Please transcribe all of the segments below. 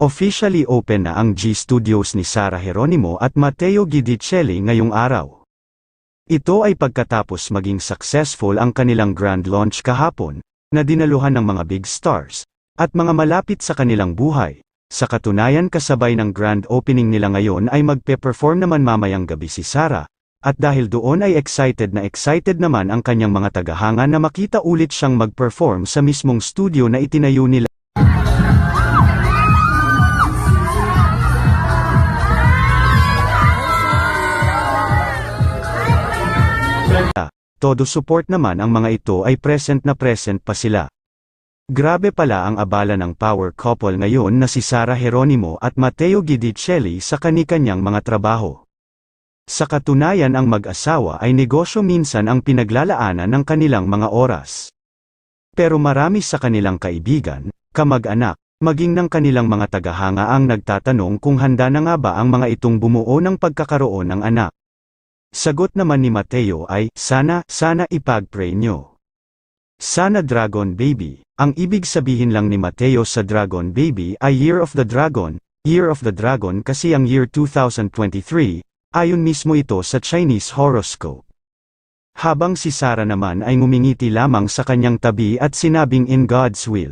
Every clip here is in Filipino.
Officially open na ang G Studios ni Sara Geronimo at Matteo Guidicelli ngayong araw. Ito ay pagkatapos maging successful ang kanilang grand launch kahapon, na dinaluhan ng mga big stars, at mga malapit sa kanilang buhay. Sa katunayan kasabay ng grand opening nila ngayon ay magpe-perform naman mamayang gabi si Sara, at dahil doon ay excited na excited naman ang kanyang mga tagahanga na makita ulit siyang mag-perform sa mismong studio na itinayo nila. Todo support naman ang mga ito ay present na present pa sila. Grabe pala ang abala ng power couple ngayon na si Sara Geronimo at Matteo Guidicelli sa kanikanyang mga trabaho. Sa katunayan ang mag-asawa ay negosyo minsan ang pinaglalaanan ng kanilang mga oras. Pero marami sa kanilang kaibigan, kamag-anak, maging ng kanilang mga tagahanga ang nagtatanong kung handa na nga ba ang mga itong bumuo ng pagkakaroon ng anak. Sagot naman ni Mateo ay, sana, sana ipag-pray nyo. Sana Dragon Baby, ang ibig sabihin lang ni Mateo sa Dragon Baby ay Year of the Dragon, Year of the Dragon kasi ang year 2023, ayon mismo ito sa Chinese horoscope. Habang si Sarah naman ay ngumingiti lamang sa kanyang tabi at sinabing in God's will.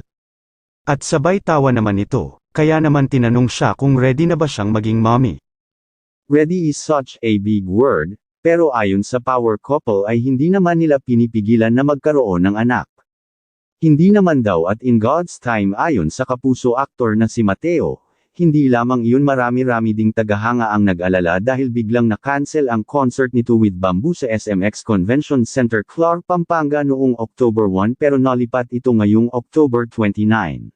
At sabay tawa naman ito, kaya naman tinanong siya kung ready na ba siyang maging mommy. Ready is such a big word, pero ayon sa power couple ay hindi naman nila pinipigilan na magkaroon ng anak. Hindi naman daw at in God's time ayon sa kapuso aktor na si Mateo, hindi lamang iyon marami-rami ding tagahanga ang nag-alala dahil biglang na-cancel ang concert nito with Bamboo sa SMX Convention Center Clark, Pampanga noong October 1 pero nalipat ito ngayong October 29.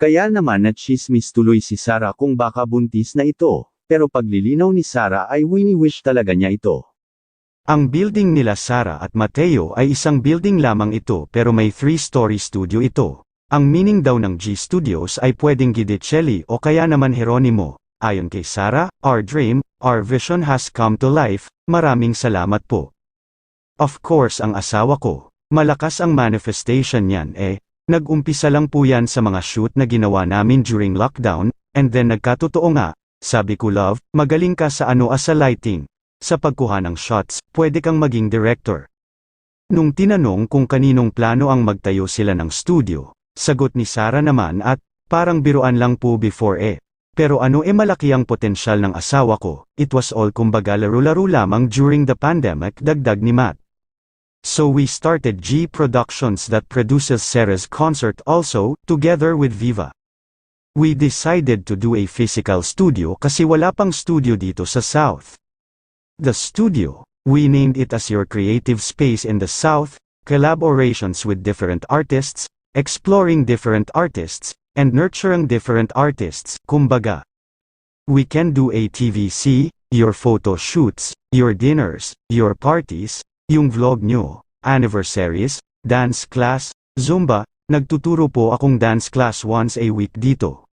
Kaya naman na chismis tuloy si Sarah kung baka buntis na ito, pero paglilinaw ni Sarah ay wini-wish talaga niya ito. Ang building nila Sara at Mateo ay isang building lamang ito pero may three-story studio ito. Ang meaning daw ng G Studios ay pwedeng Guidicelli o kaya naman Geronimo. Ayon kay Sara, our dream, our vision has come to life, maraming salamat po. Of course ang asawa ko, malakas ang manifestation niyan eh, nag-umpisa lang po yan sa mga shoot na ginawa namin during lockdown, and then nagkatotoo nga, sabi ko love, magaling ka sa ano as sa lighting. Sa pagkuha ng shots, pwede kang maging director. Nung tinanong kung kaninong plano ang magtayo sila ng studio, Sagot ni Sara naman at, parang biruan lang po before eh. Pero ano e malaki ang potensyal ng asawa ko, it was all kumbaga laro-laro lamang during the pandemic dagdag ni Matt. So we started G Productions that produces Sarah's concert also, together with Viva. We decided to do a physical studio kasi wala pang studio dito sa South. The studio, we named it as your creative space in the South, collaborations with different artists, exploring different artists, and nurturing different artists, kumbaga. We can do a TVC, your photo shoots, your dinners, your parties, yung vlog nyo, anniversaries, dance class, Zumba, nagtuturo po akong dance class once a week dito.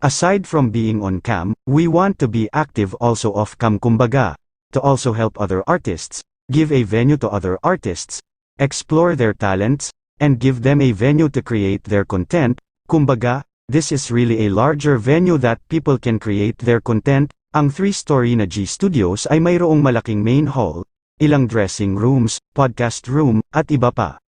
Aside from being on cam, we want to be active also off cam kumbaga, to also help other artists, give a venue to other artists, explore their talents, and give them a venue to create their content, kumbaga, this is really a larger venue that people can create their content, ang three-story na G Studios ay mayroong malaking main hall, ilang dressing rooms, podcast room, at iba pa.